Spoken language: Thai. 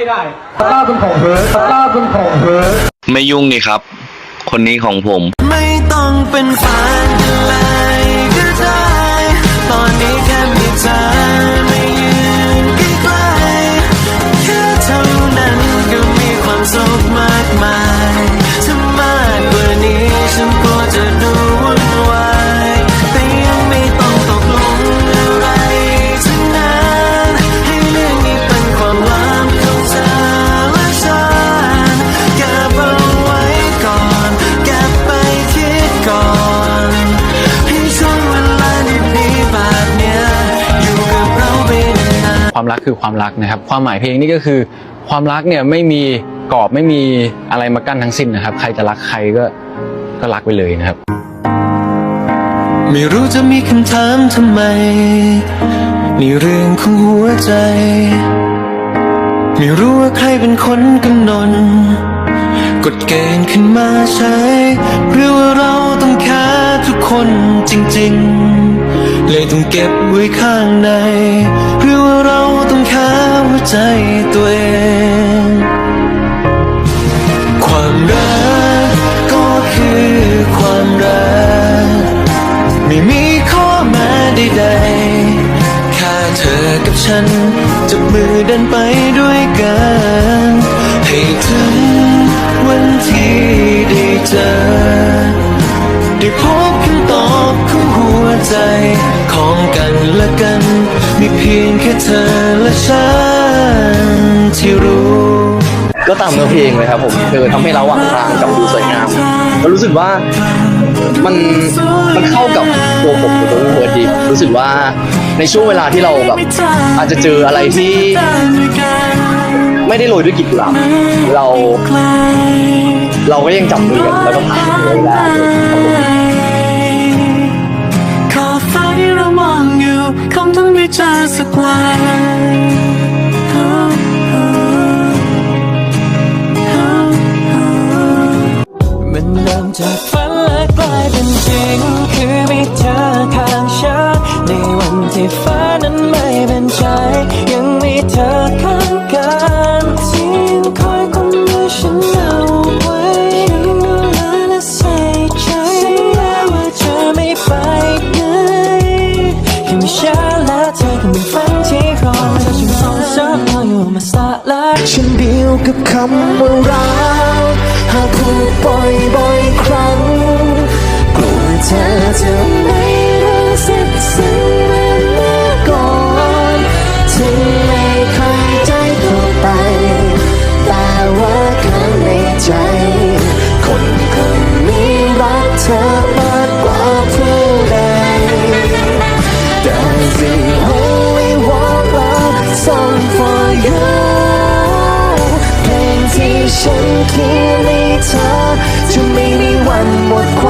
ไม่ได้ตะกร้าเป็นของเธอตะกร้าเป็นของเธอไม่ยุ่งนี่ครับ คนนี้ของผม ไม่ต้องเป็นแฟนกันเลย ความรักคือความรักนะครับ ความหมายเพลงนี่ก็คือ ความรักเนี่ยไม่มีกรอบไม่มีอะไรมากั้นทั้งสิ้นนะครับ ใครจะรักใครก็ก็รักไปเลยนะครับ ไม่รู้จะมีคำถามทำไมในเรื่องของหัวใจ ไม่รู้ว่าใครเป็นคนกำหนดกฎเกณฑ์ขึ้นมาใช้หรือว่าเราต้องแค่ทุกคนจริง ๆ เลยต้องเก็บไว้ข้างใน หรือว่าเราต้องแค่หัวใจตัวเอง ความรักก็คือความรัก ไม่มีข้อแม้ใดๆแค่เธอกับฉันจับมือเดินไปด้วยกัน ให้ถึงวันที่ได้เจอ ได้พบคำตอบของหัวใจ และกัน มีเพียงแค่เธอและฉันที่รู้ ก็ตามเนื้อเพลงเลยครับผมคือทำให้เระหว่างทางกับดูสวยงามแล้วรู้สึกว่ามันมันเข้ากับตัวผมกับตัวเวิร์ดดีรู้สึกว่าในช่วงเวลาที่เราแบบอาจจะเจออะไรที่ไม่ได้โรยด้วยกลีบกุหลาบเรา เราก็ยังจับมือกันแล้วก็ผ่านเวลา สักวันมันเริ่มจาก ฉันเดียวกับคำว่ารักหากพูดบ่อยบ่อยครั้งกลัวเธอจะไม่ เพียในเธอจะไม่มีวันหมดความ